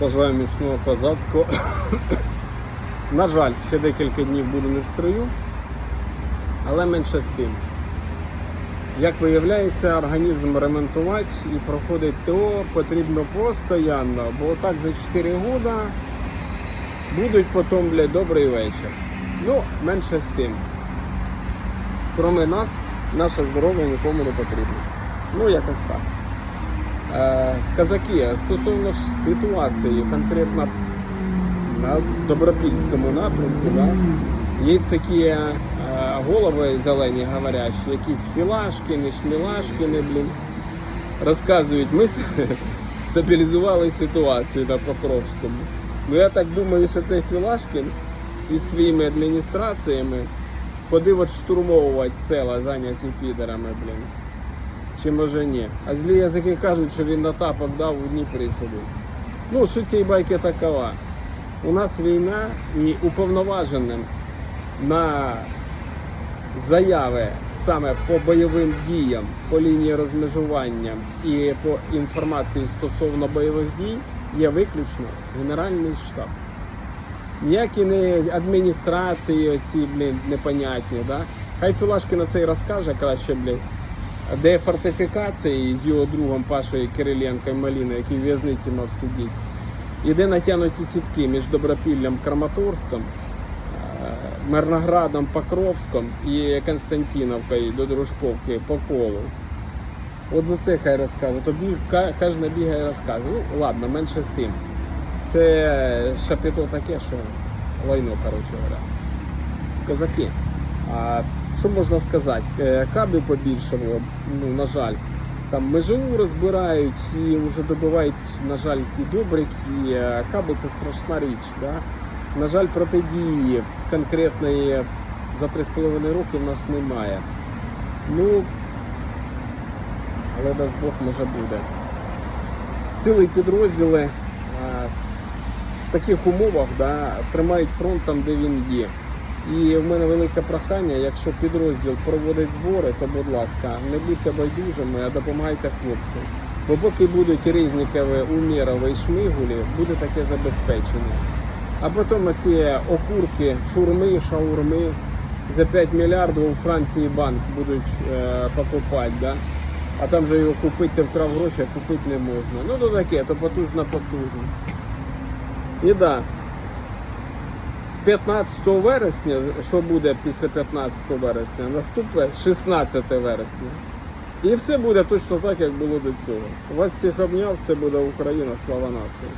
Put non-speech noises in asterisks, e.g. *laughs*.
Бажаю міцного козацького. На жаль, ще декілька днів буду не в строю, але менше з тим. Як виявляється, організм ремонтувати і проходить ТО потрібно постійно, бо так за 4 роки будуть потім, блядь, добрий вечір. Ну, менше з тим. Кроме нас, наше здоров'я нікому не потрібно. Ну, якось так. Е, Казаки, стосовно ситуації конкретно на Добропільському напрямку, да, є такі е, голови зелені говорящі, якісь філашкини, шмілашкини, блін, розказують, ми *laughs* стабілізували ситуацію на Покровському. Ну я так думаю, що цей Філашкін із своїми адміністраціями ходив от штурмовувати села, зайняті підерами, блін. Чи може ні? А злі язики кажуть, що він на тапок дав у Дніпрі сидів. Ну, суть цієї байки такова. У нас війна і уповноваженим на заяви саме по бойовим діям, по лінії розмежування і по інформації стосовно бойових дій є виключно Генеральний штаб. Ніякі не адміністрації оці, блін, непонятні, да? Хай Філашки на це й розкаже краще, блін, де фортифікації з його другом Пашою Кириленко і Маліною, який в в'язниці мав сидіти. І де натягнуті сітки між Добропіллям, Краматорськом, е, Мирноградом, Покровськом і Константиновкою до Дружковки по колу. От за це хай розкаже. То кожен бігає розкаже. Ну, ладно, менше з тим. Це шапіто таке, що лайно, коротше говоря. Козаки. А що можна сказати? Е, Кабів побільшало, ну, на жаль. Там межову розбирають і вже добивають, на жаль, ті добрики. І е, каби це страшна річ. Да? На жаль, протидії конкретної за 3,5 роки в нас немає. Ну, але дасть Бог може буде. Сили і підрозділи с- в таких умовах да, тримають фронт там, де він є. І в мене велике прохання, якщо підрозділ проводить збори, то будь ласка, не будьте байдужими, а допомагайте хлопцям. Бо поки будуть Різнікові, Умєрови і Шмигулі, буде таке забезпечення. А потім оці окурки, шурми, шаурми за 5 мільярдів у Франції банк будуть е, покупати. Да? А там же його купити, ти вкрав гроші, а купити не можна. Ну то таке, то потужна потужність. І да. З 15 вересня, що буде після 15 вересня, наступне 16 вересня. І все буде точно так, як було до цього. Вас всіх обняв, все буде Україна, слава нації.